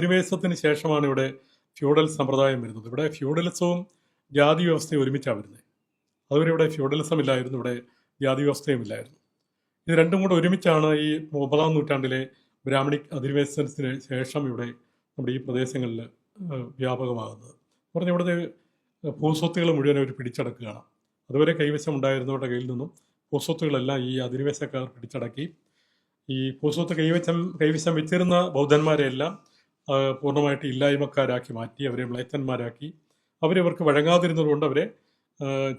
അധിനിവേശത്തിന് ശേഷമാണ് ഇവിടെ ഫ്യൂഡൽ സമ്പ്രദായം വരുന്നത്. ഇവിടെ ഫ്യൂഡലിസവും ജാതി വ്യവസ്ഥയും ഒരുമിച്ചാണ് വരുന്നത്. അതുവരെ ഇവിടെ ഫ്യൂഡലിസം ഇല്ലായിരുന്നു ഇവിടെ ജാതി വ്യവസ്ഥയും ഇല്ലായിരുന്നു ഇത് രണ്ടും കൂടെ ഒരുമിച്ചാണ് ഈ ഒമ്പതാം നൂറ്റാണ്ടിലെ ബ്രാഹ്മണി അധിനിവേശത്തിന് ശേഷം ഇവിടെ നമ്മുടെ ഈ പ്രദേശങ്ങളിൽ വ്യാപകമാകുന്നത്. പറഞ്ഞ ഇവിടുത്തെ ഭൂസ്വത്തുകൾ മുഴുവൻ അവർ പിടിച്ചടക്കുകയാണ്. അതുവരെ കൈവശം ഉണ്ടായിരുന്നവരുടെ കയ്യിൽ നിന്നും ഭൂസ്വത്തുകളെല്ലാം ഈ അധിനിവേശക്കാർ പിടിച്ചടക്കി. ഈ ഭൂസ്വത്ത് കൈവശം കൈവശം വെച്ചിരുന്ന ബൗദ്ധന്മാരെയെല്ലാം പൂർണമായിട്ട് ഇല്ലായ്മക്കാരാക്കി മാറ്റി അവരെ മ്ലേച്ഛന്മാരാക്കി. അവരവർക്ക് വഴങ്ങാതിരുന്നതുകൊണ്ട് അവരെ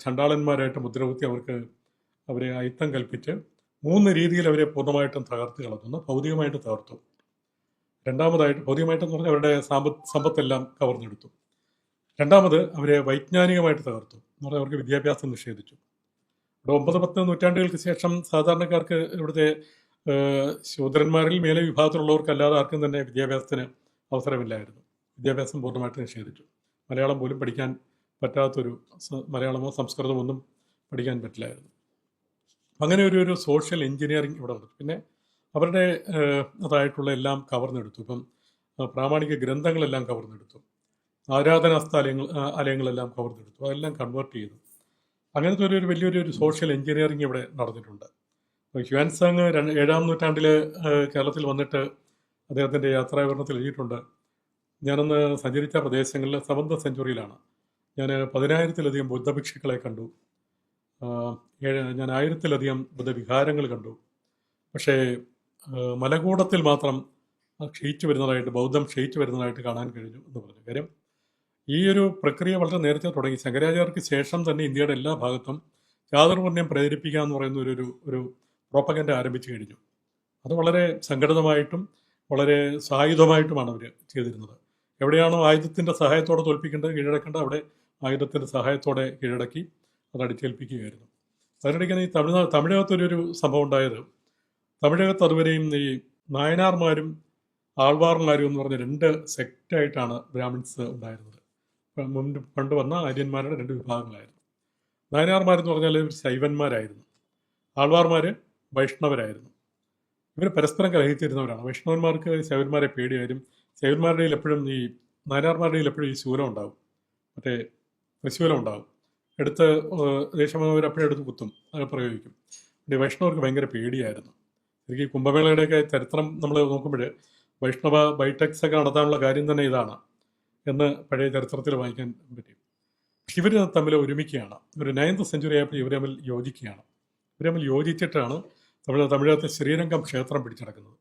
ചണ്ടാളന്മാരായിട്ട് മുദ്രകുത്തി അവർക്ക് അവരെ അയിത്തം കൽപ്പിച്ച് മൂന്ന് രീതിയിൽ അവരെ പൂർണമായിട്ടും തകർത്ത് കളഞ്ഞു. ഭൗതികമായിട്ട് തകർത്തു. രണ്ടാമതായിട്ട് ഭൗതികമായിട്ടെന്ന് പറഞ്ഞാൽ അവരുടെ സാമ്പത്ത് സമ്പത്തെല്ലാം കവർന്നെടുത്തു. രണ്ടാമത് അവരെ വൈജ്ഞാനികമായിട്ട് തകർത്തു. എന്ന് പറഞ്ഞാൽ അവർക്ക് വിദ്യാഭ്യാസം നിഷേധിച്ചു. ഇവിടെ ഒമ്പത് പത്ത് നൂറ്റാണ്ടുകൾക്ക് ശേഷം സാധാരണക്കാർക്ക് ഇവിടുത്തെ ശൂദ്രന്മാരിൽ മേലെ വിഭാഗത്തിലുള്ളവർക്കല്ലാതെ ആർക്കും തന്നെ വിദ്യാഭ്യാസത്തിന് അവസരമില്ലായിരുന്നു. വിദ്യാഭ്യാസം പൂർണമായിട്ട് നിഷേധിച്ചു. മലയാളം പോലും പഠിക്കാൻ പറ്റാത്തൊരു മലയാളമോ സംസ്കൃതമോ ഒന്നും പഠിക്കാൻ പറ്റില്ലായിരുന്നു. അങ്ങനെ ഒരു ഒരു സോഷ്യൽ എഞ്ചിനീയറിംഗ് ഇവിടെ ഉണ്ട് പിന്നെ അവരുടെ അതായിട്ടുള്ള എല്ലാം കവർന്നെടുത്തു. ഇപ്പം പ്രാമാണിക ഗ്രന്ഥങ്ങളെല്ലാം കവർന്നെടുത്തു. ആരാധനാ സ്ഥലങ്ങൾ ആ, ആലയങ്ങളെല്ലാം കവർന്നെടുത്തു. അതെല്ലാം കൺവേർട്ട് ചെയ്തു. അങ്ങനത്തെ ഒരു വലിയൊരു ഒരു സോഷ്യൽ എഞ്ചിനീയറിംഗ് ഇവിടെ നടന്നിട്ടുണ്ട്. ഹ്യുവാൻസാങ് ഏഴാം നൂറ്റാണ്ടിൽ കേരളത്തിൽ വന്നിട്ട് അദ്ദേഹത്തിന്റെ യാത്രാവിവരണത്തിൽ എഴുതിയിട്ടുണ്ട്. ഞാനന്ന് സഞ്ചരിച്ച പ്രദേശങ്ങളിൽ സെവന്ത് സെഞ്ചുറിയിലാണ്. ഞാൻ പതിനായിരത്തിലധികം ബുദ്ധഭിക്ഷുക്കളെ കണ്ടു. ഞാൻ ആയിരത്തിലധികം ബുദ്ധവിഹാരങ്ങൾ കണ്ടു. പക്ഷേ മലകൂടത്തിൽ മാത്രം ക്ഷയിച്ചു വരുന്നതായിട്ട് ബൗദ്ധം ക്ഷയിച്ചു വരുന്നതായിട്ട് കാണാൻ കഴിഞ്ഞു എന്ന് പറഞ്ഞു. കാര്യം ഈ ഒരു പ്രക്രിയ വളരെ നേരത്തെ തുടങ്ങി. ശങ്കരാചാര്യർക്ക് ശേഷം തന്നെ ഇന്ത്യയുടെ എല്ലാ ഭാഗത്തും ചാതുർവർണ്യം പ്രചരിപ്പിക്കുക എന്ന് പറയുന്ന ഒരു ഒരു പ്രോപ്പഗൻഡ ആരംഭിച്ചു കഴിഞ്ഞു. അത് വളരെ സംഘടിതമായിട്ടും വളരെ സായുധമായിട്ടുമാണ് അവർ ചെയ്തിരുന്നത്. എവിടെയാണോ ആയുധത്തിന്റെ സഹായത്തോടെ തോൽപ്പിക്കേണ്ടത് കീഴടക്കേണ്ടത് അവിടെ ആയുധത്തിന്റെ സഹായത്തോടെ കീഴടക്കി അത് അടിച്ചേൽപ്പിക്കുകയായിരുന്നു. അതിനിടയ്ക്ക് ഈ തമിഴ്നാട് തമിഴകത്തൊരു സംഭവം ഉണ്ടായത്. തമിഴകത്ത് അതുവരെയും ഈ നായനാർമാരും ആൾവാർമാരും എന്ന് പറഞ്ഞ രണ്ട് സെക്റ്റായിട്ടാണ് ബ്രാഹ്മിൺസ് ഉണ്ടായിരുന്നത്. മുൻപ് പണ്ട് വന്ന ആര്യന്മാരുടെ രണ്ട് വിഭാഗങ്ങളായിരുന്നു. നായനാർമാരെന്ന് പറഞ്ഞാൽ ശൈവന്മാരായിരുന്നു. ആൾവാർമാർ വൈഷ്ണവരായിരുന്നു. ഇവർ പരസ്പരം കലഹിച്ചിരുന്നവരാണ്. വൈഷ്ണവന്മാർക്ക് ശൈവന്മാരെ പേടിയായിരുന്നു ശൈവന്മാരുടെ എപ്പോഴും ഈ നാരാർമാരുടെ എപ്പോഴും ഈ ശൂലം ഉണ്ടാകും മറ്റേ ത്രിശൂലം ഉണ്ടാകും എടുത്ത് ദേശമവർ അപ്പോഴും എടുത്ത് കുത്തും. അത് പ്രയോഗിക്കും. വൈഷ്ണവർക്ക് ഭയങ്കര പേടിയായിരുന്നു. ശരിക്കും കുംഭമേളയുടെയൊക്കെ ചരിത്രം നമ്മൾ നോക്കുമ്പോൾ വൈഷ്ണവ ബൈടെക്സ് ഒക്കെ നടത്താനുള്ള കാര്യം തന്നെ ഇതാണ് എന്ന് പഴയ ചരിത്രത്തിൽ വായിക്കാൻ പറ്റും. ഇവർ തമ്മിൽ ഒരുമിക്കുകയാണ്. ഒരു നയൻത് സെഞ്ചുറി ആയപ്പോൾ ഇവർ തമ്മിൽ യോജിക്കുകയാണ്. ഇവർ തമ്മിൽ യോജിച്ചിട്ടാണ് തമിഴ് തമിഴകത്തെ ശ്രീരംഗം ക്ഷേത്രം പിടിച്ചടക്കുന്നത്.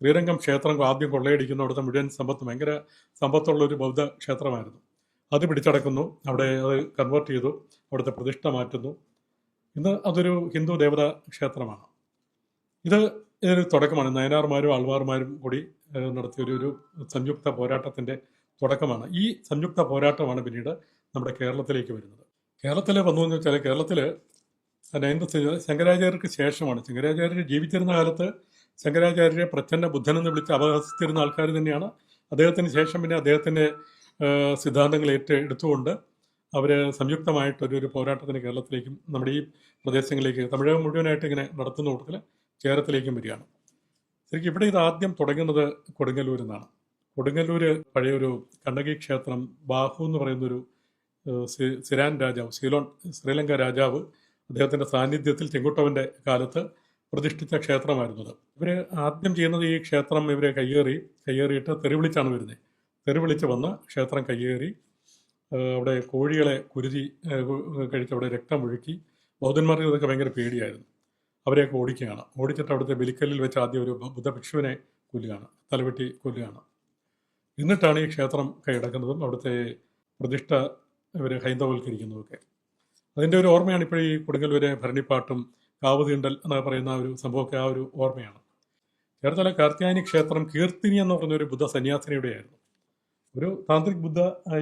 ശ്രീരംഗം ക്ഷേത്രം ആദ്യം കൊള്ളയടിക്കുന്ന അവിടുത്തെ മുഴുവൻ സമ്പത്ത് ഭയങ്കര സമ്പത്തുള്ള ഒരു ബൗദ്ധ ക്ഷേത്രമായിരുന്നു. അത് പിടിച്ചടക്കുന്നു. അവിടെ അത് കൺവേർട്ട് ചെയ്തു. അവിടുത്തെ പ്രതിഷ്ഠ മാറ്റുന്നു. ഇന്ന് അതൊരു ഹിന്ദു ദേവതാ ക്ഷേത്രമാണ്. ഇത് ഇതൊരു തുടക്കമാണ്. നയനാർമാരും ആൾവാർമാരും കൂടി നടത്തിയ ഒരു ഒരു സംയുക്ത പോരാട്ടത്തിന്റെ തുടക്കമാണ്. ഈ സംയുക്ത പോരാട്ടമാണ് പിന്നീട് നമ്മുടെ കേരളത്തിലേക്ക് വരുന്നത്. കേരളത്തിൽ വന്നു എന്ന് വെച്ചാൽ കേരളത്തിൽ സെഞ്ചുറി ശങ്കരാചാര്യർക്ക് ശേഷമാണ്. ശങ്കരാചാര്യർ ജീവിച്ചിരുന്ന കാലത്ത് ശങ്കരാചാര്യരെ പ്രച്ഛന്ന ബുദ്ധൻ എന്ന് വിളിച്ച് അപഹസിച്ചിരുന്ന ആൾക്കാർ തന്നെയാണ്. അദ്ദേഹത്തിന് ശേഷം പിന്നെ അദ്ദേഹത്തിന്റെ സിദ്ധാന്തങ്ങൾ ഏറ്റ എടുത്തുകൊണ്ട് അവർ സംയുക്തമായിട്ടൊരു ഒരു പോരാട്ടത്തിന് കേരളത്തിലേക്കും നമ്മുടെ ഈ പ്രദേശങ്ങളിലേക്ക് തമിഴകം മുഴുവനായിട്ട് ഇങ്ങനെ നടത്തുന്ന കൂട്ടത്തിൽ കേരളത്തിലേക്കും വരികയാണ്. ശരിക്കും ഇവിടെ ഇത് ആദ്യം തുടങ്ങുന്നത് കൊടുങ്ങല്ലൂരിൽ നിന്നാണ്. കൊടുങ്ങല്ലൂർ പഴയൊരു കണ്ണകി ക്ഷേത്രം ബാഹു എന്ന് പറയുന്നൊരു സിരാൻ രാജാവ് സീലോൺ ശ്രീലങ്ക രാജാവ് അദ്ദേഹത്തിന്റെ സാന്നിധ്യത്തിൽ ചെങ്കുട്ടവന്റെ കാലത്ത് പ്രതിഷ്ഠിച്ച ക്ഷേത്രമായിരുന്നു അത്. ഇവർ ആദ്യം ചെയ്യുന്നത് ഈ ക്ഷേത്രം ഇവരെ കയ്യേറി കയ്യേറിയിട്ട് തെരുവിളിച്ചാണ് വരുന്നത്. തെരുവിളിച്ച് വന്ന് ക്ഷേത്രം കയ്യേറി അവിടെ കോഴികളെ കുരുതി കഴിച്ച് അവിടെ രക്തം ഒഴുക്കി ബൗദ്ധന്മാർക്ക് ഇതൊക്കെ ഭയങ്കര പേടിയായിരുന്നു. അവരെയൊക്കെ ഓടിക്കുകയാണ്. ഓടിച്ചിട്ട് അവിടുത്തെ ബലിക്കല്ലിൽ വെച്ച് ആദ്യം ഒരു ബുദ്ധഭിക്ഷുവിനെ കൊല്ലുകയാണ് തലവെട്ടി കൊല്ലുകയാണ്. എന്നിട്ടാണ് ഈ ക്ഷേത്രം കൈയടക്കുന്നതും അവിടുത്തെ പ്രതിഷ്ഠ ഇവർ ഹൈന്ദവൽക്കരിക്കുന്നതൊക്കെ അതിന്റെ ഒരു ഓർമ്മയാണ് ഇപ്പോൾ ഈ കൊടുങ്ങല്ലൂരെ ഭരണിപ്പാട്ടും കാവ് തീണ്ടൽ എന്ന് പറയുന്ന ഒരു സംഭവമൊക്കെ ആ ഒരു ഓർമ്മയാണ്. ചേർത്തല കാർത്യായനി ക്ഷേത്രം കീർത്തിനി എന്ന് പറഞ്ഞ ഒരു ബുദ്ധ സന്യാസിനിയുടെ ആയിരുന്നു ഒരു താന്ത്രിക് ബുദ്ധ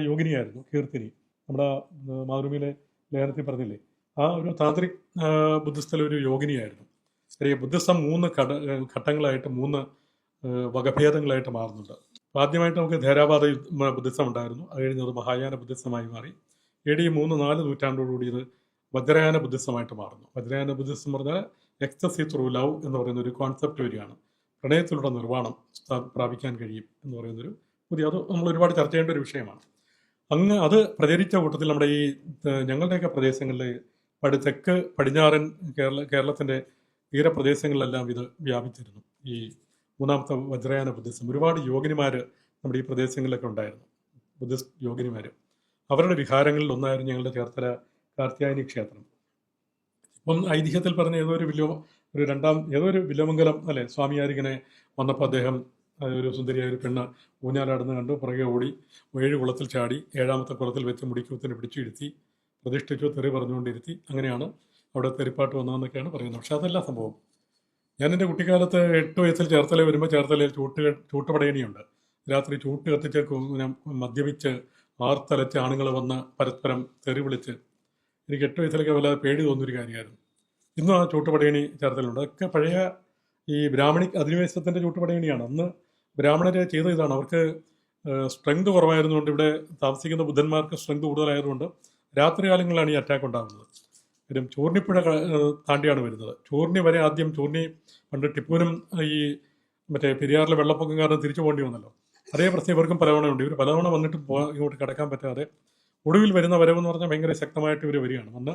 യോഗിനിയായിരുന്നു കീർത്തിനി. നമ്മുടെ മാതൃഭൂമിയിലെ ലേഖനത്തിൽ പറഞ്ഞില്ലേ? ആ ഒരു താന്ത്രിക് ബുദ്ധിസ്റ്റിലെ ഒരു യോഗിനിയായിരുന്നു. ശരി ബുദ്ധിസം മൂന്ന് ഘട ഘട്ടങ്ങളായിട്ട് മൂന്ന് വകഭേദങ്ങളായിട്ട് മാറുന്നുണ്ട്. ആദ്യമായിട്ട് നമുക്ക് ധേരാവാദ ബുദ്ധിസം ഉണ്ടായിരുന്നു. അത് കഴിഞ്ഞത് മഹായാന ബുദ്ധിസമായി മാറി. എ ഡി മൂന്ന് നാല് നൂറ്റാണ്ടോടുകൂടി ഇത് വജ്രയാന ബുദ്ധിസമായിട്ട് മാറുന്നു. വജ്രയാന ബുദ്ധിസം പറഞ്ഞാൽ എക്സസി ത്രൂ ലവ് എന്ന് പറയുന്ന ഒരു കോൺസെപ്റ്റ് വരികയാണ്. പ്രണയത്തിലൂടെ നിർവാണം പ്രാപിക്കാൻ കഴിയും എന്ന് പറയുന്നൊരു പുതിയ അത് നമ്മൾ ഒരുപാട് ചർച്ച ചെയ്യേണ്ട ഒരു വിഷയമാണ്. അങ്ങ് അത് പ്രചരിച്ച കൂട്ടത്തിൽ നമ്മുടെ ഈ ഞങ്ങളുടെയൊക്കെ പ്രദേശങ്ങളിൽ പടി തെക്ക് പടിഞ്ഞാറൻ കേരള കേരളത്തിന്റെ തീരപ്രദേശങ്ങളിലെല്ലാം ഇത് വ്യാപിച്ചിരുന്നു. ഈ മൂന്നാമത്തെ വജ്രയാന ബുദ്ധിസം. ഒരുപാട് യോഗിനിമാർ നമ്മുടെ ഈ പ്രദേശങ്ങളിലൊക്കെ ഉണ്ടായിരുന്നു. ബുദ്ധിസ്റ്റ് യോഗിനിമാർ അവരുടെ വിഹാരങ്ങളിൽ ഒന്നായിരുന്നു ഞങ്ങളുടെ ചേർത്തല കാർത്യായനി ക്ഷേത്രം. ഇപ്പം ഐതിഹ്യത്തിൽ പറഞ്ഞ ഏതോ ഒരു വില്ലോ ഒരു രണ്ടാം ഏതോ ഒരു വില്ലമംഗലം അല്ലെ? സ്വാമിയാരിങ്ങനെ വന്നപ്പോൾ അദ്ദേഹം ഒരു സുന്ദരിയായ ഒരു പെണ്ണ് ഊഞ്ഞാലാടുന്ന കണ്ടു പുറകെ ഓടി ഏഴ് കുളത്തിൽ ചാടി ഏഴാമത്തെ കുളത്തിൽ വെച്ച് മുടിക്കൂത്തിന് പിടിച്ചിരുത്തി പ്രതിഷ്ഠിച്ചു തെറി പറഞ്ഞുകൊണ്ടിരുത്തി അങ്ങനെയാണ് അവിടെ തെറിപ്പാട്ട് വന്നതെന്നൊക്കെയാണ് പറയുന്നത്. പക്ഷെ അതല്ല സംഭവം. ഞാൻ എന്റെ കുട്ടിക്കാലത്ത് എട്ട് വയസ്സിൽ ചേർത്തല വരുമ്പോൾ ചേർത്തലയിൽ ചൂട്ട് ചൂട്ടുപടയണിയുണ്ട്. രാത്രി ചൂട്ട് കത്തിച്ച് മദ്യപിച്ച് ആർത്തലച്ച് ആണുങ്ങൾ വന്ന് പരസ്പരം തെറി വിളിച്ച് എനിക്ക് എട്ട് വയസ്സിലൊക്കെ വല്ലാതെ പേടി തോന്നിയൊരു കാര്യമായിരുന്നു. ഇന്നും ആ ചൂട്ടുപടയണി ചേർത്തലുണ്ട്. അതൊക്കെ പഴയ ഈ ബ്രാഹ്മണി അധിനിവേശത്തിന്റെ ചൂട്ടുപടയണിയാണ്. അന്ന് ബ്രാഹ്മണരെ ചെയ്ത ഇതാണ്. അവർക്ക് സ്ട്രെങ്ത് കുറവായിരുന്നുകൊണ്ട് ഇവിടെ താമസിക്കുന്ന ബുദ്ധന്മാർക്ക് സ്ട്രെങ്ത് കൂടുതലായതുകൊണ്ട് രാത്രി കാലങ്ങളിലാണ് ഈ അറ്റാക്ക് ഉണ്ടാകുന്നത്. പിന്നെ ചൂർണിപ്പുഴ താണ്ടിയാണ് വരുന്നത്. ചൂർണി വരെ ആദ്യം ചൂർണി പണ്ട് ടിപ്പുവിനും ഈ മറ്റേ പെരിയാറിലെ വെള്ളപ്പൊക്കം കാരണം തിരിച്ചു പോകേണ്ടി വന്നല്ലോ. അതേ പ്രശ്നം ഇവർക്കും പലതവണ ഉണ്ട്. ഇവർ പലതവണ വന്നിട്ട് ഇങ്ങോട്ട് കിടക്കാൻ പറ്റാതെ ഒടുവിൽ വരുന്ന വരവെന്ന് പറഞ്ഞാൽ ഭയങ്കര ശക്തമായിട്ട് ഇവർ വരികയാണ്. വന്ന്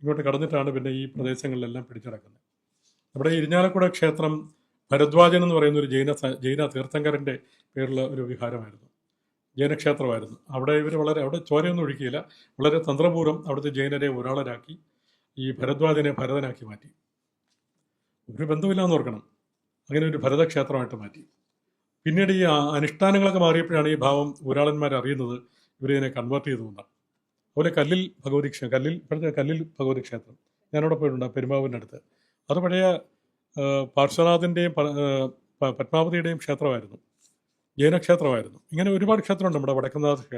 ഇങ്ങോട്ട് കടന്നിട്ടാണ് പിന്നെ ഈ പ്രദേശങ്ങളിലെല്ലാം പിടിച്ചടക്കുന്നത്. നമ്മുടെ ഇരിഞ്ഞാലക്കുട ക്ഷേത്രം ഭരദ്വാജൻ എന്ന് പറയുന്ന ഒരു ജൈന ജൈന തീർത്ഥങ്കരന്റെ പേരുള്ള ഒരു വിഹാരമായിരുന്നു. ജൈനക്ഷേത്രമായിരുന്നു. അവിടെ ഇവർ വളരെ അവിടെ ചോരയൊന്നും ഒഴുക്കിയില്ല. വളരെ തന്ത്രപൂർവം അവിടുത്തെ ജൈനരെ ഒരാളരാക്കി ഈ ഭരദ്വാജനെ ഭരതനാക്കി മാറ്റി. ഒരു ബന്ധമില്ലാന്ന് ഓർക്കണം. അങ്ങനെ ഒരു ഭരതക്ഷേത്രമായിട്ട് മാറ്റി. പിന്നീട് ഈ അനുഷ്ഠാനങ്ങളൊക്കെ മാറിയപ്പോഴാണ് ഈ ഭാവം ഊരാളന്മാർ അറിയുന്നത്. ഇവരിതിനെ കൺവേർട്ട് ചെയ്തു എന്നാണ് അതുപോലെ കല്ലിൽ ഭഗവതി ക്ഷേത്രം കല്ലിൽ ഇപ്പോഴത്തെ കല്ലിൽ ഭഗവതി ക്ഷേത്രം. ഞാനവിടെ പോയിട്ടുണ്ട് പെരുമാവിന്റെ അടുത്ത്. അത് പഴയ പാർശ്വനാഥിന്റെയും പത്മാവതിയുടെയും ക്ഷേത്രമായിരുന്നു. ജൈനക്ഷേത്രമായിരുന്നു. ഇങ്ങനെ ഒരുപാട് ക്ഷേത്രമുണ്ട് നമ്മുടെ വടക്കുന്നാഥ ക്ഷേത്രം